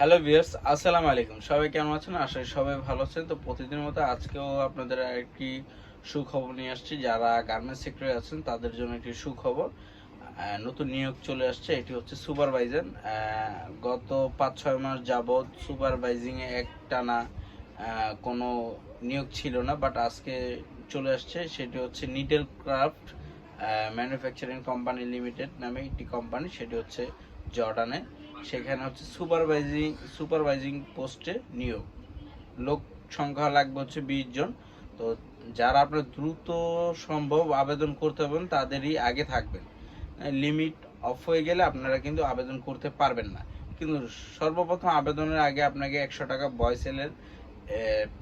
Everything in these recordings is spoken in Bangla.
হ্যালো ভিউয়ার্স আসসালামু আলাইকুম সবাই কেমন আছেন? আশা সবাই ভালো আছেন। তো প্রতিদিনের মতো আজকেও আপনাদের একটি সুখবর নিয়ে আসছি। যারা গার্মেন্টস সেক্টরে আছেন, তাদের জন্য একটি সুখবর। নতুন নিয়োগ চলে আসছে। এটি হচ্ছে সুপারভাইজার গত পাঁচ ছয় মাস যাবৎ সুপারভাইজিং এ একটানা কোনো নিয়োগ ছিল না বাট আজকে চলে আসছে। সেটি হচ্ছে needle craft manufacturing company limited নামে একটি কোম্পানি সেটি হচ্ছে জর্ডানে। সেখানে হচ্ছে সুপারভাইজিং সুপারভাইজিং পোস্টে নিয়োগ। লোক সংখ্যা লাগবে হচ্ছে বিশ জন। তো যারা আপনার দ্রুত সম্ভব আবেদন করতে হবেন তাদেরই আগে থাকবেন। লিমিট অফ হয়ে গেলে আপনারা কিন্তু আবেদন করতে পারবেন না। কিন্তু সর্বপ্রথম আবেদনের আগে আপনাকে একশো টাকা বয়সেলের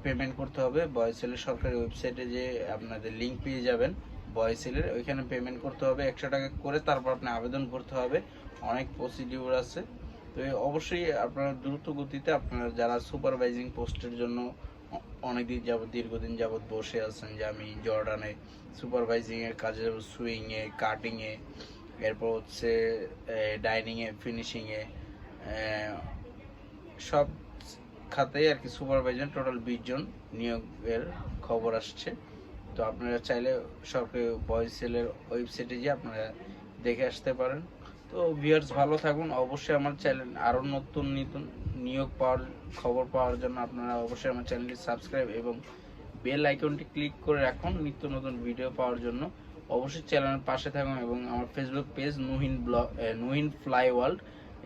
পেমেন্ট করতে হবে। বয়সেলের সরকারি ওয়েবসাইটে যে আপনাদের লিঙ্ক পেয়ে যাবেন বয়সেলের ওইখানে পেমেন্ট করতে হবে। একশো টাকা করে তারপর আপনি আবেদন করতে হবে। অনেক প্রসিডিউর আছে। তো অবশ্যই আপনারা দ্রুত গতিতে আপনারা যারা সুপারভাইজিং পোস্টের জন্য অনেকদিন যাবত দীর্ঘদিন যাবৎ বসে আছেন, যে আমি জর্ডানে সুপারভাইজিং এর কাজে যাব সুইং এ কাটিং এ, এরপর হচ্ছে ডাইনিং এ ফিনিশিং এ সব খাতেই আর কি সুপারভাইজার টোটাল বিশ জন নিয়োগের খবর আসছে। তো আপনারা চাইলে সরকারি বয়েজ সেলের ওয়েবসাইটে গিয়ে আপনারা দেখে আসতে পারেন। তো ভিউয়ার্স ভালো থাকুন। অবশ্যই আমার চ্যানেল আরও নতুন নতুন নিয়োগ পাওয়ার, খবর পাওয়ার জন্য আপনারা অবশ্যই আমার চ্যানেলটি সাবস্ক্রাইব এবং বেল আইকনটি ক্লিক করে রাখুন নিত্য নতুন ভিডিও পাওয়ার জন্য। অবশ্যই চ্যানেলের পাশে থাকুন এবং আমার Facebook page Nuhin blog Nuhin fly world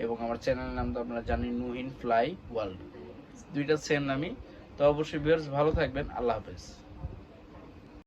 এবং আমার চ্যানেলের নাম তো আপনারা জানেন নুহিন ফ্লাই ওয়ার্ল্ড দুইটা সেম নামই। তো অবশ্যই ভিউয়ার্স ভালো থাকবেন। আল্লাহ হাফেজ।